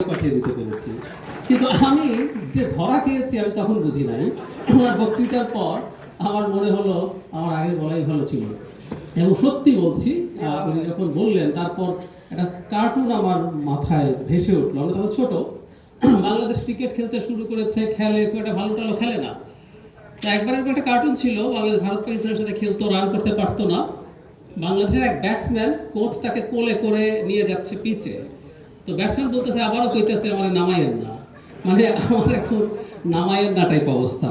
পাঠিয়ে দিতে পেরেছি। কিন্তু আমি যে ধরা খেয়েছি আমি তখন বুঝি নাই। আমার বক্তৃতার পর আমার মনে হলো, আমার আগে বলাই ভালো ছিল। এবং সত্যি বলছি উনি যখন বললেন, তারপর একটা কার্টুন আমার মাথায় ভেসে উঠল। তখন ছোট। বাংলাদেশ ক্রিকেট খেলতে শুরু করেছে, খেলে, খুব একটা ভালো টালো খেলে না। একবার এরকম একটা কার্টুন ছিল, বাংলাদেশ ভারত পাকিস্তানের সাথে খেলতো রান করতে পারতো না। বাংলাদেশের এক ব্যাটসম্যান কোচ তাকে কোলে করে নিয়ে যাচ্ছে পিচে তো ব্যাটসম্যান বলতেছে, আবারও কইতেছে আমার নামাইয়েন না। মানে আমার এখন নামাইয়েন না টাইপ অবস্থা।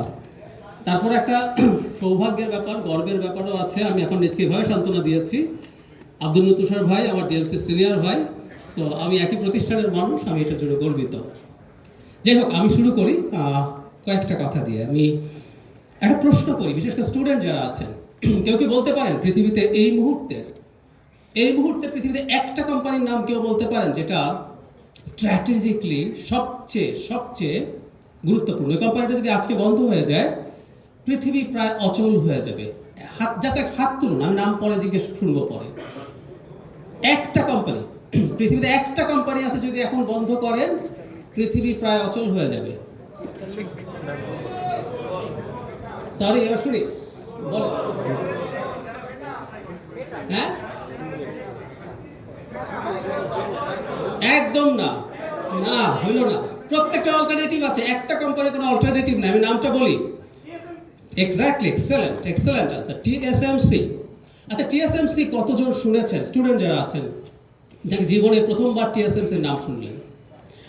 তারপর একটা সৌভাগ্যের ব্যাপার, গর্বের ব্যাপারও আছে। আমি এখন নিজকে এভাবে সান্ত্বনা দিয়েছি। আব্দুল তুষার ভাই, আমার ডিএমসি সিনিয়র ভাই। সো আমি একই প্রতিষ্ঠানের মানুষ, আমি এটার জন্য গর্বিত। যাই হোক, আমি শুরু করি কয়েকটা কথা দিয়ে। আমি একটা প্রশ্ন করি, বিশেষ করে স্টুডেন্ট যারা আছেন। কেউ কি বলতে পারেন পৃথিবীতে এই মুহূর্তের, এই মুহূর্তে পৃথিবীতে একটা কোম্পানির নাম কেউ বলতে পারেন, যেটা স্ট্র্যাটেজিকলি সবচেয়ে সবচেয়ে গুরুত্বপূর্ণ। কোম্পানিটা যদি আজকে বন্ধ হয়ে যায়, পৃথিবী প্রায় অচল হয়ে যাবে। হাত যাতে হাত তুলুন, আমি নাম পরে জিজ্ঞেস শুনব পরে। একটা কোম্পানি পৃথিবীতে একটা কোম্পানি আছে যদি এখন বন্ধ করেন, পৃথিবী প্রায় অচল হয়ে যাবে। সরি এবার শুনি। বলো। হ্যাঁ? একদম না। না হইল না। প্রত্যেকটা অল্টারনেটিভ আছে। একটা কোম্পানির কোনো অল্টারনেটিভ না আমি নামটা বলি। এক্স্যাক্টলি এক্সেলেন্ট এক্সেলেন্ট আচ্ছা টিএসএমসি আচ্ছা টিএসএমসি কতজন শুনেছেন? স্টুডেন্ট যারা আছেন, যাকে জীবনে প্রথমবার টিএসএমসির নাম শুনলেন।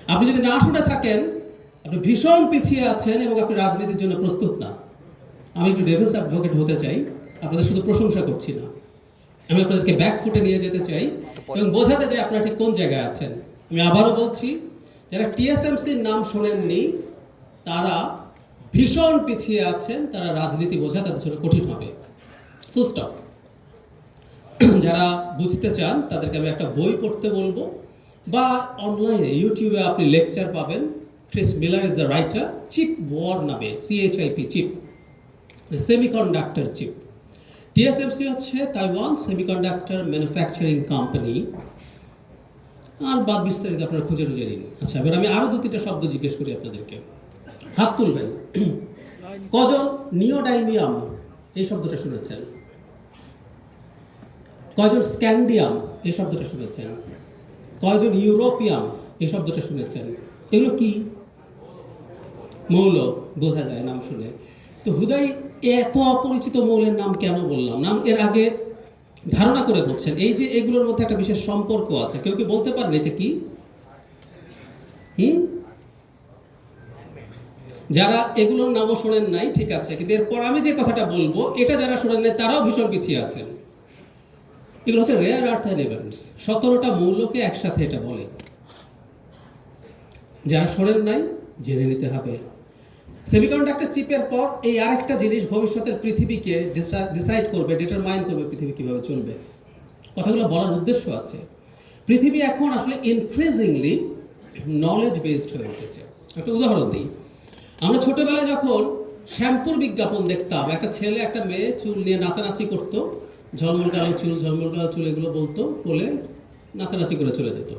আপনি যদি না শুনে থাকেন, আপনি ভীষণ পিছিয়ে আছেন এবং আপনি রাজনীতির জন্য প্রস্তুত না। আমি একটু ডেভিলস অ্যাডভোকেট হতে চাই। আপনাদের শুধু প্রশংসা করছি না। আমি আপনাদেরকে ব্যাক ফুটে নিয়ে যেতে চাই এবং বোঝাতে চাই আপনারা ঠিক কোন জায়গায় আছেন। আমি আবারও বলছি, যারা টিএসএমসির নাম শোনেননি, তারা ভীষণ পিছিয়ে আছেন, তারা রাজনীতি বোঝা তাদের জন্য কঠিন হবে। ফুল স্টপ যারা বুঝতে চান, তাদেরকে আমি একটা বই পড়তে বলব, বা অনলাইনে ইউটিউবে আপনি লেকচার পাবেন। Chris Miller is the writer chip war নামে CHIP chip semiconductor chip TSMC হচ্ছে তাইওয়ান সেমিকন্ডাক্টর ম্যানুফ্যাকচারিং কোম্পানি। আর বাদ বিস্তারিত আপনারা খুঁজে খুঁজে নিন। আচ্ছা এবার আমি আরও দু তিনটা শব্দ জিজ্ঞেস করি আপনাদেরকে। হাত তুলবেন। কজন নিওডাইমিয়াম এই শব্দটা শুনেছেন? কয়জন স্ক্যান্ডিয়াম এই শব্দটা শুনেছেন? কয়জন ইউরোপিয়াম এই শব্দটা শুনেছেন? এগুলো কি? মৌল বোঝা যায় নাম শুনে। তো হুদাই এত অপরিচিত মৌলের নাম কেন বললাম? নাম এর আগে ধারণা করে বলছেন, এই যে এগুলোর মধ্যে একটা বিশেষ সম্পর্ক আছে, কেউ কি বলতে পারেন এটা কি? হুম? যারা এগুলোর নামও শোনেন নাই, ঠিক আছে, কিন্তু এরপর আমি যে কথাটা বলব, এটা যারা শোনেন নাই, তারাও ভীষণ পিছিয়ে আছেন। এগুলো হচ্ছে রেয়ার আর্থ এলিমেন্টস সতেরোটা মৌলকে একসাথে এটা বলে। যারা শোনেন নাই, জেনে নিতে হবে। সেমিকন্ডাক্টর চিপের পর এই আরেকটা জিনিস ভবিষ্যতের পৃথিবীকে ডিসাইড করবে ডিটারমাইন করবে পৃথিবী কীভাবে চলবে। কথাগুলো বলার উদ্দেশ্য আছে। পৃথিবী এখন আসলে ইনক্রিজিংলি নলেজ বেসড হয়ে উঠেছে। একটা উদাহরণ দিই। আমরা ছোটবেলায় যখন শ্যাম্পুর বিজ্ঞাপন দেখতাম, একটা ছেলে, একটা মেয়ে চুল নিয়ে নাচানাচি করতো, ঝলমল কালো চুল, ঝলমল কালো চুল এগুলো বলতো, বলে নাচানাচি করে চলে যেত।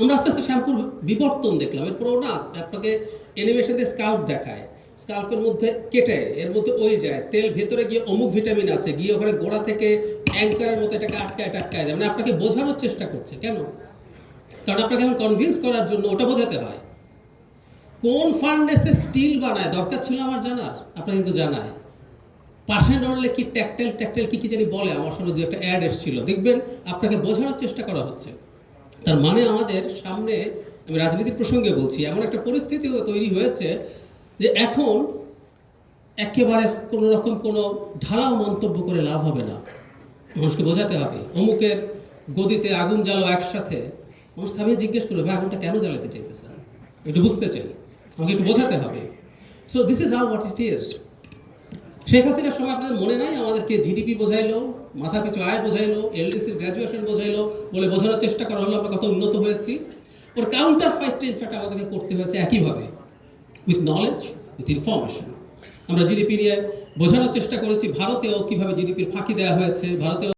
আমরা আস্তে আস্তে শ্যাম্পুর বিবর্তন দেখলাম। এরপরও না আপনাকে অ্যানিমেশন দিয়ে স্কাল্প দেখায়। স্কাল্পের মধ্যে কেটে, এর মধ্যে ওই যায়। তেল ভেতরে গিয়ে অমুক ভিটামিন আছে, গিয়ে ওখানে গোড়া থেকে অ্যাঙ্কারের মতো এটাকে আটকায়, টাটকায় দেয়। মানে আপনাকে বোঝানোর চেষ্টা করছে, কেন? কারণ আপনাকে এখন কনভিন্স করার জন্য ওটা বোঝাতে হয়। কোন ফার্নেসে স্টিল বানায়? দরকার ছিল আমার জানার? আপনার কিন্তু জানায়। পাশে নড়লে কি ট্যাকটেল ট্যাকটেল কি কি জানি বলে? আমার সামনে দু একটা অ্যাড এসেছিল। দেখবেন আপনাকে বোঝানোর চেষ্টা করা হচ্ছে। তার মানে আমাদের সামনে আমি রাজনীতির প্রসঙ্গে বলছি, এমন একটা পরিস্থিতি তৈরি হয়েছে যে এখন একেবারে কোনো রকম কোনো ঢালাও মন্তব্য করে লাভ হবে না। মানুষকে বোঝাতে হবে, অমুকের গদিতে আগুন জ্বালো একসাথে। মানুষ থামিয়ে জিজ্ঞেস করবে, ভাই, আগুনটা কেন জ্বালাতে চাইতেছেন একটু বুঝতে চাই, আমাকে একটু বোঝাতে হবে। So this is how what it is Sheikh হাসিনার সময় আপনাদের মনে নাই? আমাদেরকে জিডিপি বোঝাইলো মাথা পিছু আয় বোঝাইলো এলডিসির গ্র্যাজুয়েশন বোঝাইলো বলে বোঝানোর চেষ্টা করা হলো, আমরা কত উন্নত হয়েছি। ওর কাউন্টার ফাইটটা ইনফ্যাক্ট আমাদেরকে করতে হয়েছে একইভাবে উইথ নলেজ উইথ ইনফরমেশন আমরা জিডিপি নিয়ে বোঝানোর চেষ্টা করেছি, ভারতেও কীভাবে জিডিপির ফাঁকি দেওয়া হয়েছে, ভারতেও